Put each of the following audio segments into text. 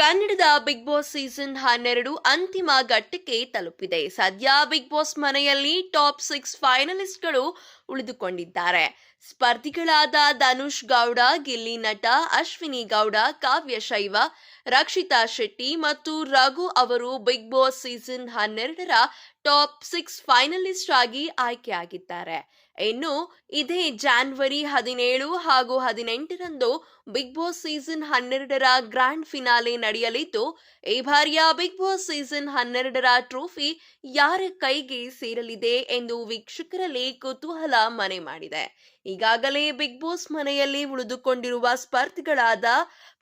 ಕನ್ನಡದ big Boss season ಹನ್ನೆರಡು ಅಂತಿಮ ಘಟ್ಟಕ್ಕೆ ತಲುಪಿದೆ. ಸದ್ಯ ಬಿಗ್ ಬಾಸ್ ಮನೆಯಲ್ಲಿ ಟಾಪ್ ಸಿಕ್ಸ್ ಫೈನಲಿಸ್ಟ್ಗಳು ಉಳಿದುಕೊಂಡಿದ್ದಾರೆ. ಸ್ಪರ್ಧಿಗಳಾದ ಧನುಷ್ ಗೌಡ, ಗಿಲ್ಲಿ ನಟ, ಅಶ್ವಿನಿ ಗೌಡ, ಕಾವ್ಯ ಶೈವ, ರಕ್ಷಿತಾ ಶೆಟ್ಟಿ ಮತ್ತು ರಘು ಅವರು ಬಿಗ್ ಬಾಸ್ ಸೀಸನ್ ಹನ್ನೆರಡರ ಟಾಪ್ ಸಿಕ್ಸ್ ಫೈನಲಿಸ್ಟ್ ಆಗಿ ಆಯ್ಕೆಯಾಗಿದ್ದಾರೆ. ಇನ್ನು ಇದೇ ಜಾನ್ವರಿ ಹದಿನೇಳು ಹಾಗೂ ಹದಿನೆಂಟರಂದು ಬಿಗ್ ಬಾಸ್ ಸೀಸನ್ ಹನ್ನೆರಡರ ಗ್ರ್ಯಾಂಡ್ ಫಿನಾಲೆ ನಡೆಯಲಿದ್ದು, ಈ ಬಾರಿಯ ಬಿಗ್ ಬಾಸ್ ಸೀಸನ್ ಹನ್ನೆರಡರ ಟ್ರೋಫಿ ಯಾರ ಕೈಗೆ ಸೇರಲಿದೆ ಎಂದು ವೀಕ್ಷಕರಲ್ಲಿ ಕುತೂಹಲ ಮನೆ ಮಾಡಿದೆ. ಈಗಾಗಲೇ ಬಿಗ್ ಬಾಸ್ ಮನೆಯಲ್ಲಿ ಉಳಿದುಕೊಂಡಿರುವ ಸ್ಪರ್ಧಿಗಳಾದ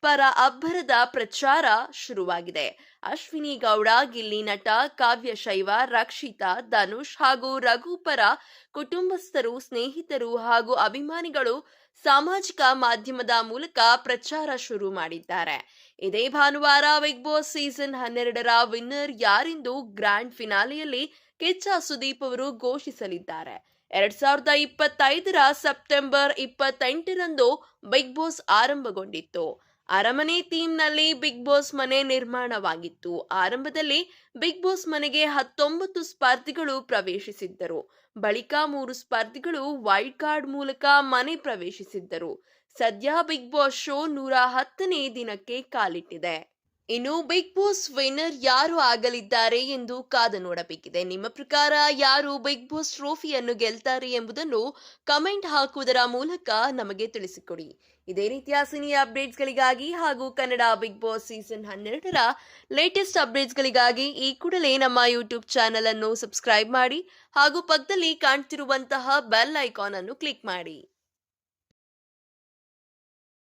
ಪರ ಅಬ್ಬರದ ಪ್ರಚಾರ ಶುರುವಾಗಿದೆ. ಅಶ್ವಿನಿ ಗೌಡ, ಗಿಲ್ಲಿ ನಟ, ಕಾವ್ಯ ಶೈವ, ರಕ್ಷಿತಾ, ಧನುಷ್ ಹಾಗೂ ರಘುಪರ ಕುಟುಂಬಸ್ಥರು, ಸ್ನೇಹಿತರು ಹಾಗೂ ಅಭಿಮಾನಿಗಳು ಸಾಮಾಜಿಕ ಮಾಧ್ಯಮದ ಮೂಲಕ ಪ್ರಚಾರ ಶುರು ಮಾಡಿದ್ದಾರೆ. ಇದೇ ಭಾನುವಾರ ಬಿಗ್ ಬಾಸ್ ಸೀಸನ್ ಹನ್ನೆರಡರ ವಿನ್ನರ್ ಯಾರೆಂದು ಗ್ರ್ಯಾಂಡ್ ಫಿನಾಲೆಯಲ್ಲಿ ಕಿಚ್ಚ ಸುದೀಪ್ ಅವರು ಘೋಷಿಸಲಿದ್ದಾರೆ. ಎರಡ್ ಸಾವಿರದ ಇಪ್ಪತ್ತೈದರ ಸೆಪ್ಟೆಂಬರ್ ಇಪ್ಪತ್ತೆಂಟರಂದು ಬಿಗ್ ಬಾಸ್ ಆರಂಭಗೊಂಡಿತ್ತು. ಅರಮನೆ ಥೀಮ್ನಲ್ಲಿ ಬಿಗ್ ಬಾಸ್ ಮನೆ ನಿರ್ಮಾಣವಾಗಿತ್ತು. ಆರಂಭದಲ್ಲಿ ಬಿಗ್ ಬಾಸ್ ಮನೆಗೆ ಹತ್ತೊಂಬತ್ತು ಸ್ಪರ್ಧಿಗಳು ಪ್ರವೇಶಿಸಿದ್ದರು. ಬಳಿಕ ಮೂರು ಸ್ಪರ್ಧಿಗಳು ವೈಲ್ಡ್ ಕಾರ್ಡ್ ಮೂಲಕ ಮನೆ ಪ್ರವೇಶಿಸಿದ್ದರು. ಸದ್ಯ ಬಿಗ್ ಬಾಸ್ ಶೋ ನೂರ ಹತ್ತನೇ ದಿನಕ್ಕೆ ಕಾಲಿಟ್ಟಿದೆ. ಇನ್ನು ಬಿಗ್ ಬಾಸ್ ವಿನ್ನರ್ ಯಾರು ಆಗಲಿದ್ದಾರೆ ಎಂದು ಕಾದು ನೋಡಬೇಕಿದೆ. ನಿಮ್ಮ ಪ್ರಕಾರ ಯಾರು ಬಿಗ್ ಬಾಸ್ ಟ್ರೋಫಿಯನ್ನು ಗೆಲ್ತಾರೆ ಎಂಬುದನ್ನು ಕಮೆಂಟ್ ಹಾಕುವುದರ ಮೂಲಕ ನಮಗೆ ತಿಳಿಸಿಕೊಡಿ. ಇದೇ ರೀತಿಯ ಸಿನಿ ಅಪ್ಡೇಟ್ಸ್ಗಳಿಗಾಗಿ ಹಾಗೂ ಕನ್ನಡ ಬಿಗ್ ಬಾಸ್ ಸೀಸನ್ ಹನ್ನೆರಡರ ಲೇಟೆಸ್ಟ್ ಅಪ್ಡೇಟ್ಸ್ಗಳಿಗಾಗಿ ಈ ಕೂಡಲೇ ನಮ್ಮ ಯೂಟ್ಯೂಬ್ ಚಾನಲ್ ಅನ್ನು ಸಬ್ಸ್ಕ್ರೈಬ್ ಮಾಡಿ ಹಾಗೂ ಪಕ್ಕದಲ್ಲಿ ಕಾಣ್ತಿರುವಂತಹ ಬೆಲ್ ಐಕಾನ್ ಅನ್ನು ಕ್ಲಿಕ್ ಮಾಡಿ.